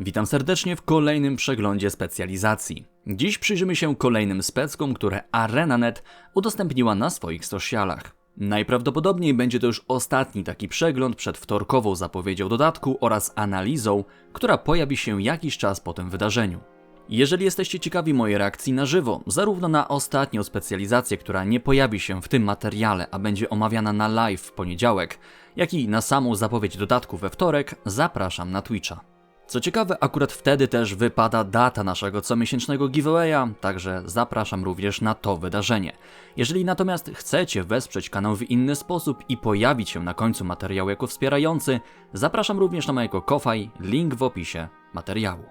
Witam serdecznie w kolejnym przeglądzie specjalizacji. Dziś przyjrzymy się kolejnym speckom, które ArenaNet udostępniła na swoich socialach. Najprawdopodobniej będzie to już ostatni taki przegląd przed wtorkową zapowiedzią dodatku oraz analizą, która pojawi się jakiś czas po tym wydarzeniu. Jeżeli jesteście ciekawi mojej reakcji na żywo, zarówno na ostatnią specjalizację, która nie pojawi się w tym materiale, a będzie omawiana na live w poniedziałek, jak i na samą zapowiedź dodatku we wtorek, zapraszam na Twitcha. Co ciekawe, akurat wtedy też wypada data naszego comiesięcznego giveawaya, także zapraszam również na to wydarzenie. Jeżeli natomiast chcecie wesprzeć kanał w inny sposób i pojawić się na końcu materiału jako wspierający, zapraszam również na mojego Ko-Fi, link w opisie materiału.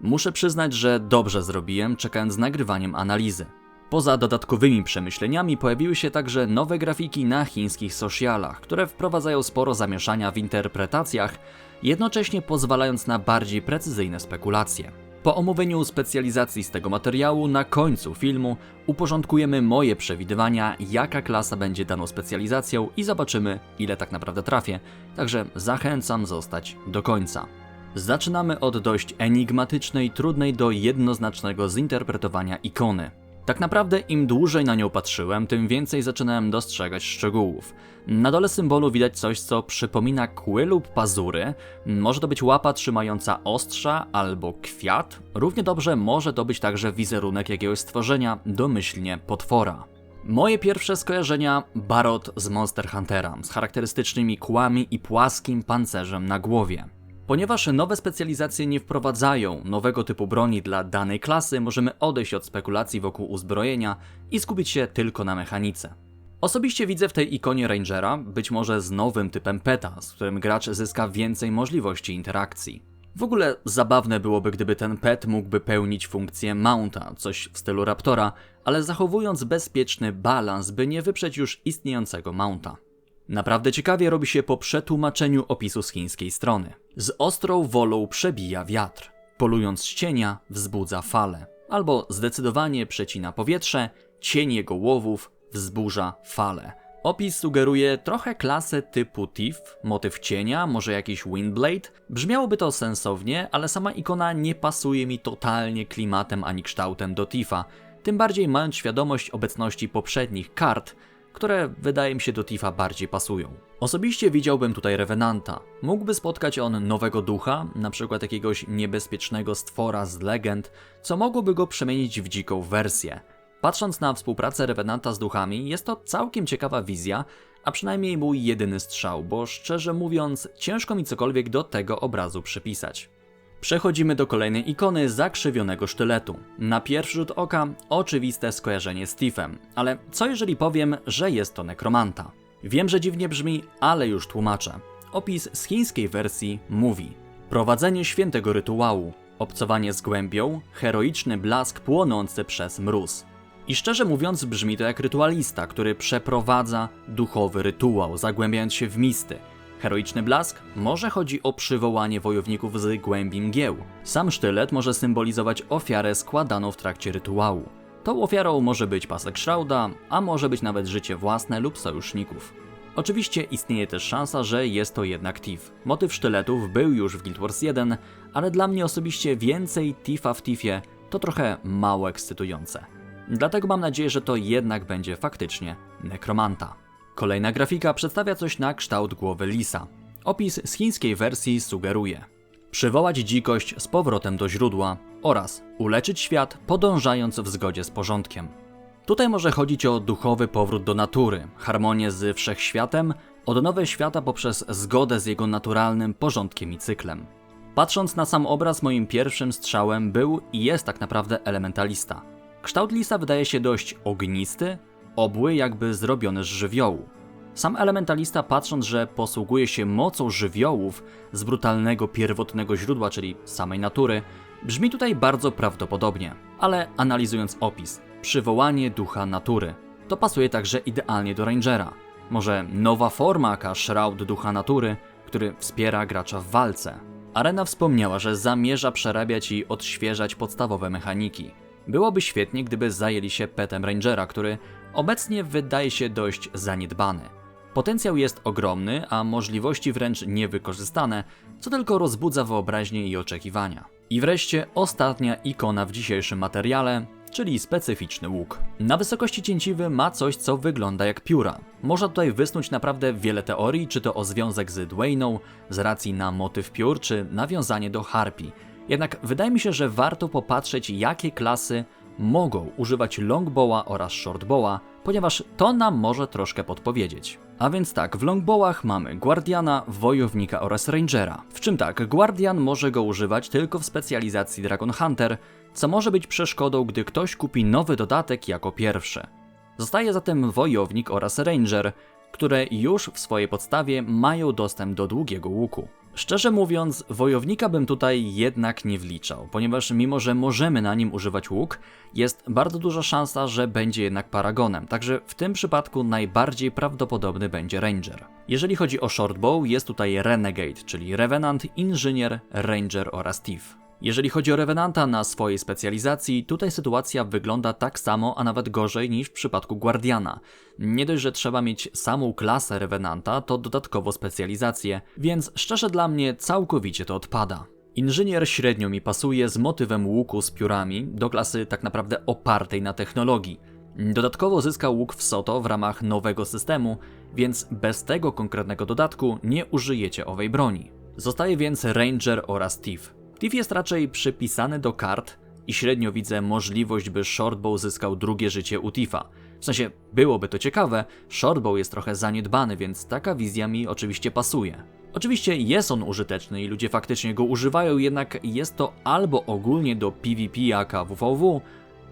Muszę przyznać, że dobrze zrobiłem, czekając z nagrywaniem analizy. Poza dodatkowymi przemyśleniami pojawiły się także nowe grafiki na chińskich socialach, które wprowadzają sporo zamieszania w interpretacjach, jednocześnie pozwalając na bardziej precyzyjne spekulacje. Po omówieniu specjalizacji z tego materiału, na końcu filmu uporządkujemy moje przewidywania, jaka klasa będzie daną specjalizacją i zobaczymy, ile tak naprawdę trafię, także zachęcam zostać do końca. Zaczynamy od dość enigmatycznej, trudnej do jednoznacznego zinterpretowania ikony. Tak naprawdę im dłużej na nią patrzyłem, tym więcej zaczynałem dostrzegać szczegółów. Na dole symbolu widać coś, co przypomina kły lub pazury. Może to być łapa trzymająca ostrza albo kwiat. Równie dobrze może to być także wizerunek jakiegoś stworzenia, domyślnie potwora. Moje pierwsze skojarzenia Barot z Monster Huntera, z charakterystycznymi kłami i płaskim pancerzem na głowie. Ponieważ nowe specjalizacje nie wprowadzają nowego typu broni dla danej klasy, możemy odejść od spekulacji wokół uzbrojenia i skupić się tylko na mechanice. Osobiście widzę w tej ikonie Rangera, być może z nowym typem PETA, z którym gracz zyska więcej możliwości interakcji. W ogóle zabawne byłoby, gdyby ten pet mógłby pełnić funkcję mounta, coś w stylu Raptora, ale zachowując bezpieczny balans, by nie wyprzeć już istniejącego mounta. Naprawdę ciekawie robi się po przetłumaczeniu opisu z chińskiej strony. Z ostrą wolą przebija wiatr. Polując z cienia, wzbudza fale. Albo zdecydowanie przecina powietrze, cień jego łowów wzburza fale. Opis sugeruje trochę klasę typu Thief, motyw cienia, może jakiś Windblade. Brzmiałoby to sensownie, ale sama ikona nie pasuje mi totalnie klimatem ani kształtem do Thiefa. Tym bardziej mając świadomość obecności poprzednich kart, które wydaje mi się do Tifa bardziej pasują. Osobiście widziałbym tutaj Revenanta. Mógłby spotkać on nowego ducha, na przykład jakiegoś niebezpiecznego stwora z legend, co mogłoby go przemienić w dziką wersję. Patrząc na współpracę Revenanta z duchami, jest to całkiem ciekawa wizja, a przynajmniej mój jedyny strzał, bo szczerze mówiąc, ciężko mi cokolwiek do tego obrazu przypisać. Przechodzimy do kolejnej ikony zakrzywionego sztyletu. Na pierwszy rzut oka oczywiste skojarzenie z Tiffem, ale co jeżeli powiem, że jest to nekromanta? Wiem, że dziwnie brzmi, ale już tłumaczę. Opis z chińskiej wersji mówi: Prowadzenie świętego rytuału, obcowanie z głębią, heroiczny blask płonący przez mróz. I szczerze mówiąc, brzmi to jak rytualista, który przeprowadza duchowy rytuał, zagłębiając się w misty, Heroiczny blask? Może chodzi o przywołanie wojowników z głębi mgieł. Sam sztylet może symbolizować ofiarę składaną w trakcie rytuału. Tą ofiarą może być pasek Shrouda, a może być nawet życie własne lub sojuszników. Oczywiście istnieje też szansa, że jest to jednak Tiff. Motyw sztyletów był już w Guild Wars 1, ale dla mnie osobiście więcej Tiffa w Tiffie to trochę mało ekscytujące. Dlatego mam nadzieję, że to jednak będzie faktycznie nekromanta. Kolejna grafika przedstawia coś na kształt głowy lisa. Opis z chińskiej wersji sugeruje przywołać dzikość z powrotem do źródła oraz uleczyć świat podążając w zgodzie z porządkiem. Tutaj może chodzić o duchowy powrót do natury, harmonię z wszechświatem, odnowę świata poprzez zgodę z jego naturalnym porządkiem i cyklem. Patrząc na sam obraz, moim pierwszym strzałem był i jest tak naprawdę elementalista. Kształt lisa wydaje się dość ognisty, obły jakby zrobione z żywiołu. Sam elementalista patrząc, że posługuje się mocą żywiołów z brutalnego pierwotnego źródła, czyli samej natury, brzmi tutaj bardzo prawdopodobnie. Ale analizując opis, przywołanie ducha natury, to pasuje także idealnie do Rangera. Może nowa forma aka Shroud ducha natury, który wspiera gracza w walce. Arena wspomniała, że zamierza przerabiać i odświeżać podstawowe mechaniki. Byłoby świetnie, gdyby zajęli się petem Rangera, który obecnie wydaje się dość zaniedbany. Potencjał jest ogromny, a możliwości wręcz niewykorzystane, co tylko rozbudza wyobraźnię i oczekiwania. I wreszcie ostatnia ikona w dzisiejszym materiale, czyli specyficzny łuk. Na wysokości cięciwy ma coś, co wygląda jak pióra. Można tutaj wysnuć naprawdę wiele teorii, czy to o związek z Dwayną, z racji na motyw piór, czy nawiązanie do harpii. Jednak wydaje mi się, że warto popatrzeć, jakie klasy mogą używać longbowa oraz shortbowa, ponieważ to nam może troszkę podpowiedzieć. A więc tak, w longbowach mamy Guardiana, Wojownika oraz Rangera. W czym tak, Guardian może go używać tylko w specjalizacji Dragon Hunter, co może być przeszkodą, gdy ktoś kupi nowy dodatek jako pierwszy. Zostaje zatem Wojownik oraz Ranger, które już w swojej podstawie mają dostęp do długiego łuku. Szczerze mówiąc, wojownika bym tutaj jednak nie wliczał, ponieważ mimo, że możemy na nim używać łuk, jest bardzo duża szansa, że będzie jednak paragonem, także w tym przypadku najbardziej prawdopodobny będzie Ranger. Jeżeli chodzi o shortbow, jest tutaj Renegade, czyli Revenant, Inżynier, Ranger oraz Thief. Jeżeli chodzi o Revenanta na swojej specjalizacji, tutaj sytuacja wygląda tak samo, a nawet gorzej niż w przypadku Guardiana. Nie dość, że trzeba mieć samą klasę Revenanta, to dodatkowo specjalizację, więc szczerze dla mnie całkowicie to odpada. Inżynier średnio mi pasuje z motywem łuku z piórami do klasy tak naprawdę opartej na technologii. Dodatkowo zyskał łuk w Soto w ramach nowego systemu, więc bez tego konkretnego dodatku nie użyjecie owej broni. Zostaje więc Ranger oraz Thief. Thief jest raczej przypisany do kart i średnio widzę możliwość, by Shortbow zyskał drugie życie u Tifa. W sensie, byłoby to ciekawe, Shortbow jest trochę zaniedbany, więc taka wizja mi oczywiście pasuje. Oczywiście jest on użyteczny i ludzie faktycznie go używają, jednak jest to albo ogólnie do PvP jak WVW,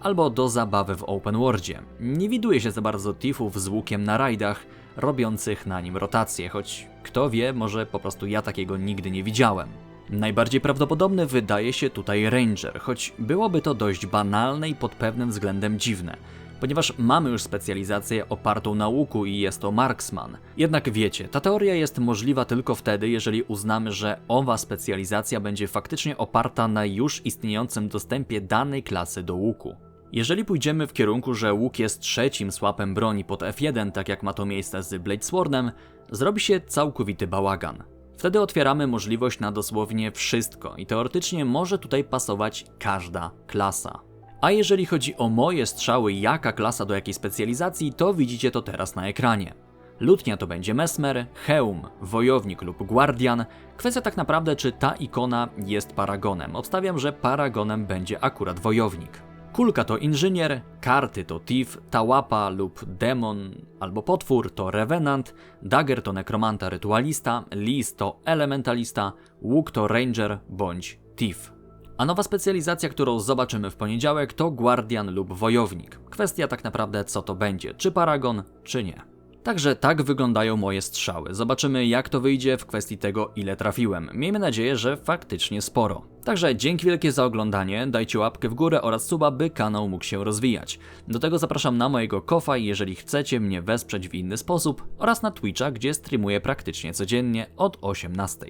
albo do zabawy w open worldzie. Nie widuje się za bardzo Tiffów z łukiem na rajdach, robiących na nim rotację, choć kto wie, może po prostu ja takiego nigdy nie widziałem. Najbardziej prawdopodobny wydaje się tutaj Ranger, choć byłoby to dość banalne i pod pewnym względem dziwne, ponieważ mamy już specjalizację opartą na łuku i jest to marksman. Jednak wiecie, ta teoria jest możliwa tylko wtedy, jeżeli uznamy, że owa specjalizacja będzie faktycznie oparta na już istniejącym dostępie danej klasy do łuku. Jeżeli pójdziemy w kierunku, że łuk jest trzecim słapem broni pod F1, tak jak ma to miejsce z Bladeswordem, zrobi się całkowity bałagan. Wtedy otwieramy możliwość na dosłownie wszystko i teoretycznie może tutaj pasować każda klasa. A jeżeli chodzi o moje strzały, jaka klasa do jakiej specjalizacji, to widzicie to teraz na ekranie. Lutnia to będzie Mesmer, Heum, Wojownik lub Guardian. Kwestia tak naprawdę, czy ta ikona jest paragonem. Obstawiam, że paragonem będzie akurat Wojownik. Kulka to inżynier, karty to thief, tałapa lub demon albo potwór to revenant, dagger to nekromanta rytualista, lis to elementalista, łuk to ranger bądź thief. A nowa specjalizacja, którą zobaczymy w poniedziałek to guardian lub wojownik. Kwestia tak naprawdę co to będzie, czy paragon, czy nie. Także tak wyglądają moje strzały. Zobaczymy jak to wyjdzie w kwestii tego ile trafiłem. Miejmy nadzieję, że faktycznie sporo. Także dzięki wielkie za oglądanie, dajcie łapkę w górę oraz suba, by kanał mógł się rozwijać. Do tego zapraszam na mojego kofa, jeżeli chcecie mnie wesprzeć w inny sposób oraz na Twitcha, gdzie streamuję praktycznie codziennie od 18.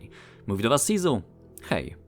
Mówi do Was Sizu, hej!